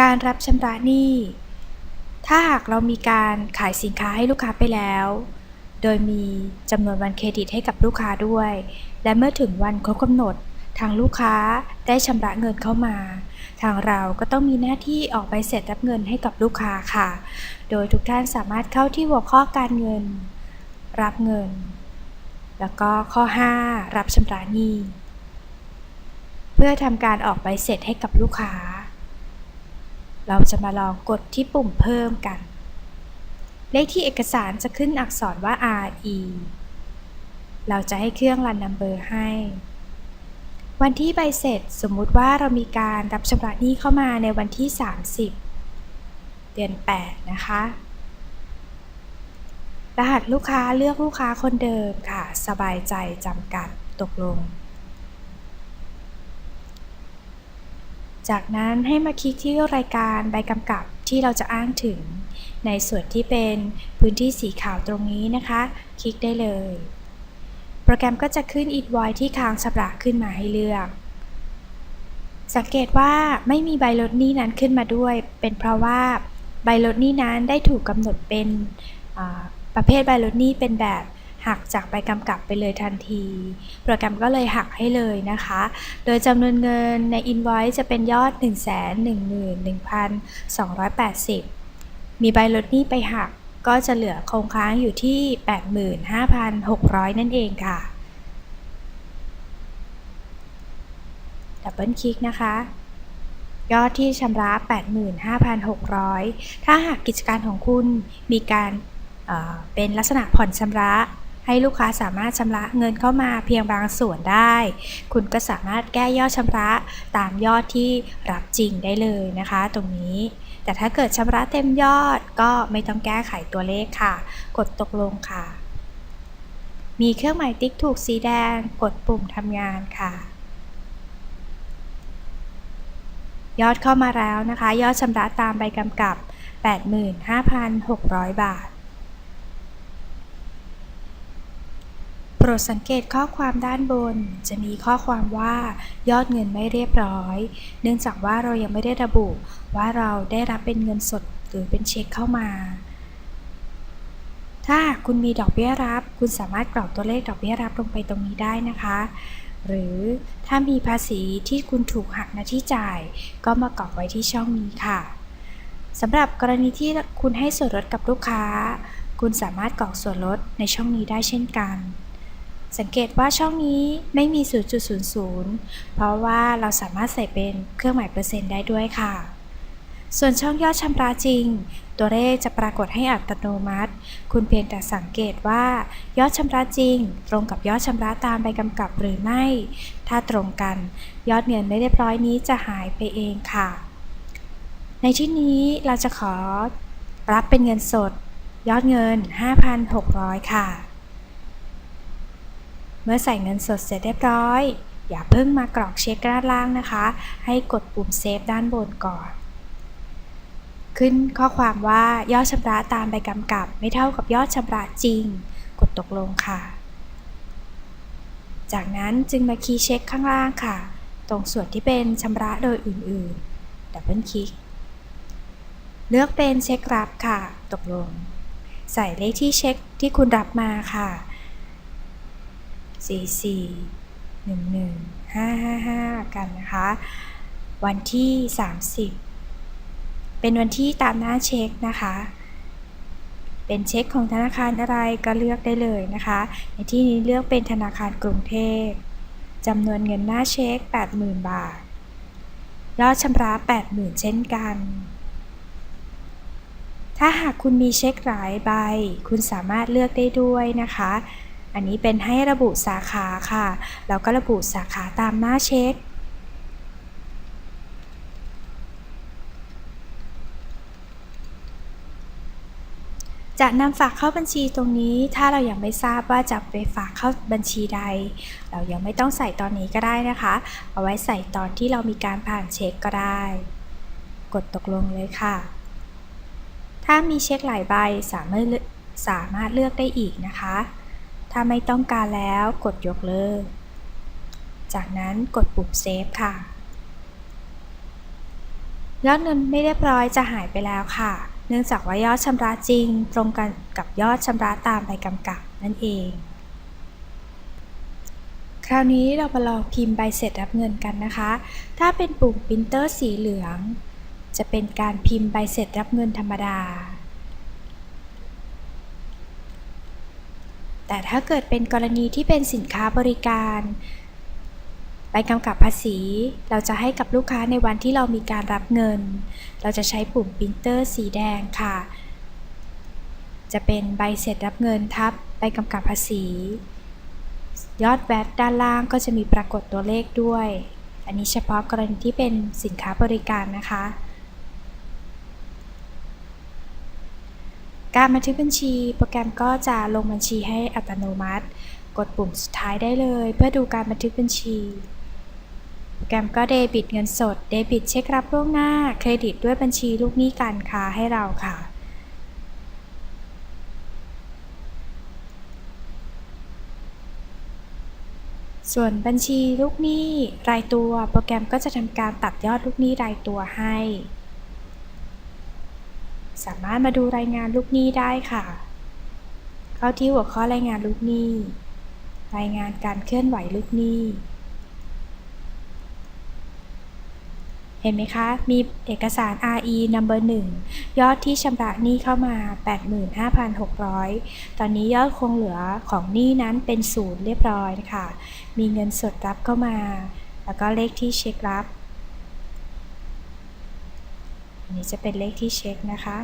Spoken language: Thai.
การรับชำระหนี้ ถ้าหากเรามีการขายสินค้าให้ลูกค้าไปแล้ว โดยมีจำนวนวันเครดิตให้กับลูกค้าด้วย และเมื่อถึงวันครบกำหนด ทางลูกค้าได้ชำระเงินเข้ามา ทางเราก็ต้องมีหน้าที่ออกใบเสร็จรับเงินให้กับลูกค้าค่ะ โดยทุกท่านสามารถเข้าที่หัวข้อการเงิน รับเงิน แล้วก็ข้อ 5 รับชำระหนี้ เพื่อทำการออกใบเสร็จให้กับลูกค้า เราจะมาลองกดที่ปุ่มเพิ่มกัน เลขที่เอกสารจะขึ้นอักษรว่า RE เราจะให้เครื่องรันนัมเบอร์ให้ วันที่ใบเสร็จสมมุติว่าเรามีการรับชำระหนี้เข้ามาในวันที่ 30 เดือน 8 นะคะ รหัสลูกค้าเลือกลูกค้าคนเดิมค่ะ สบายใจจำกัดตกลง จากนั้นให้มาคลิกที่รายการใบกำกับที่เราจะอ้างถึง ในส่วนที่เป็นพื้นที่สีขาวตรงนี้นะคะ คลิกได้เลย โปรแกรมก็จะขึ้น invoice ที่ค้างชำระขึ้นมาให้เลือก สังเกตว่าไม่มีใบลดหนี้นั้นขึ้นมาด้วย เป็นเพราะว่าใบลดหนี้นั้นได้ถูกกำหนดเป็นประเภทใบลดหนี้เป็นแบบ หักจากใบกำกับไปเลยทันที โปรแกรมก็เลยหักให้เลยนะคะ โดยจำนวนเงินใน invoice จะเป็นยอด 111,280 มีใบลดหนี้ไปหักก็จะเหลือคงค้างอยู่ที่ 85,600 นั่นเองค่ะ ดับเบิลคลิกนะคะ ยอดที่ชำระ 85,600 ถ้าหากกิจการของคุณมีการเอ่อเป็นลักษณะผ่อนชำระ ให้ลูกค้าสามารถชำระเงินเข้ามาเพียงบางส่วนได้ คุณก็สามารถแก้ยอดชำระตามยอดที่รับจริงได้เลยนะคะ ตรงนี้ แต่ถ้าเกิดชำระเต็มยอดก็ไม่ต้องแก้ไขตัวเลขค่ะ กดตกลงค่ะ มีเครื่องหมายติ๊กถูกสีแดง กดปุ่มทำงานค่ะยอดเข้ามาแล้วนะคะ ยอดชำระตามใบกำกับ 85,600 บาท โปรดสังเกตข้อความด้านบน จะมีข้อความว่ายอดเงินไม่เรียบร้อย เนื่องจากว่าเรายังไม่ได้ระบุว่าเราได้รับเป็นเงินสดหรือเป็นเช็คเข้ามา ถ้าคุณมีดอกเบี้ยรับ คุณสามารถกรอกตัวเลขดอกเบี้ยรับลงไปตรงนี้ได้นะคะ หรือถ้ามีภาษีที่คุณถูกหักหน้าที่จ่าย ก็มากรอกไว้ที่ช่องนี้ค่ะสำหรับกรณีที่คุณให้ส่วนลดกับลูกค้า คุณสามารถกรอกส่วนลดในช่องนี้ได้เช่นกัน สังเกตว่าช่องนี้ไม่มี 0.00 เพราะว่าเราสามารถใส่เป็นเครื่องหมายเปอร์เซ็นต์ได้ด้วยค่ะ ส่วนช่องยอดชำระจริง ตัวเลขจะปรากฏให้อัตโนมัติ คุณเพียงแต่สังเกตว่า ยอดชำระจริง ตรงกับยอดชำระตามใบกำกับหรือไม่ ถ้าตรงกัน ยอดเงินไม่เรียบร้อยนี้จะหายไปเองค่ะ ในที่นี้เราจะขอรับเป็นเงินสด ยอดเงิน 5,600 ค่ะ เมื่อใส่เงินสดเสร็จเรียบร้อย อย่าเพิ่งมากรอกเช็คด้านล่างนะคะ ให้กดปุ่มเซฟด้านบนก่อน ขึ้นข้อความว่ายอดชำระตามใบกำกับ ไม่เท่ากับยอดชำระจริง กดตกลงค่ะ จากนั้นจึงมาคีย์เช็คข้างล่างค่ะ ตรงส่วนที่เป็นชำระโดยอื่นๆดับเบิลคลิกเลือกเป็นเช็ครับค่ะ ตกลง ใส่เลขที่เช็คที่คุณรับมาค่ะ 44 11 555 กันนะคะ วันที่ 30 เป็นวันที่ตามหน้าเช็คนะคะ เป็นเช็คของธนาคารอะไรก็เลือกได้เลยนะคะ ในที่นี้เลือกเป็นธนาคารกรุงเทพจำนวนเงินหน้าเช็ค 80,000 บาท ยอดชำระ 80,000 เช่นกัน ถ้าหากคุณมีเช็คหลายใบ คุณสามารถเลือกได้ด้วยนะคะ อันนี้เป็นให้ระบุสาขาค่ะ แล้วก็ระบุสาขาตามหน้าเช็ค จะนำฝากเข้าบัญชีตรงนี้ ถ้าเรายัางไม่ทราบว่าจะไปฝากเข้าบัญชีใด เรายังไม่ต้องใส่ตอนนี้ก็ได้นะคะ เอาไว้ใส่ตอนที่เรามีการผ่านเช็คก็ได้ กดตกลงเลยค่ะ ถ้ามีเช็คหลายใบสามารถสามารถเลือกได้อีกนะคะ ถ้าไม่ต้องการแล้วกดยกเลิก จากนั้นกดปุ่มเซฟค่ะยอดเงินไม่เรียบร้อยจะหายไปแล้วค่ะ เนื่องจากว่ายอดชำระจริงตรงกันกับยอดชำระตามใบกำกับนั่นเอง คราวนี้เรามาลองพิมพ์ใบเสร็จรับเงินกันนะคะ ถ้าเป็นปุ่มปรินเตอร์สีเหลือง จะเป็นการพิมพ์ใบเสร็จรับเงินธรรมดา แต่ถ้าเกิดเป็นกรณีที่เป็นสินค้าบริการใบกำกับภาษี เราจะให้กับลูกค้าในวันที่เรามีการรับเงิน เราจะใช้ปุ่มปรินเตอร์สีแดงค่ะ จะเป็นใบเสร็จรับเงินทับใบกำกับภาษี ยอดแวตด้านล่างก็จะมีปรากฏตัวเลขด้วย อันนี้เฉพาะกรณีที่เป็นสินค้าบริการนะคะ การบันทึกบัญชี โปรแกรมก็จะลงบัญชีให้อัตโนมัติ กดปุ่มสุดท้ายได้เลย เพื่อดูการบันทึกบัญชี โปรแกรมก็เดบิตเงินสด เดบิตเช็ครับ ล่วงหน้า เครดิตด้วยบัญชีลูกหนี้การค้าให้เราค่ะส่วนบัญชีลูกหนี้รายตัว โปรแกรมก็จะทำการตัดยอดลูกหนี้รายตัวให้ สามารถมาดูรายงานลูกหนี้ได้ค่ะ เข้าที่หัวข้อรายงานลูกหนี้ รายงานการเคลื่อนไหวลูกหนี้ เห็นไหมคะ มีเอกสาร RE number 1 ยอดที่ชำระหนี้เข้ามา 85,600 ตอนนี้ยอดคงเหลือของหนี้นั้นเป็นศูนย์เรียบร้อยค่ะมีเงินสดรับเข้ามา แล้วก็เลขที่เช็ครับ นี้จะเป็นเลขที่เช็คนะคะ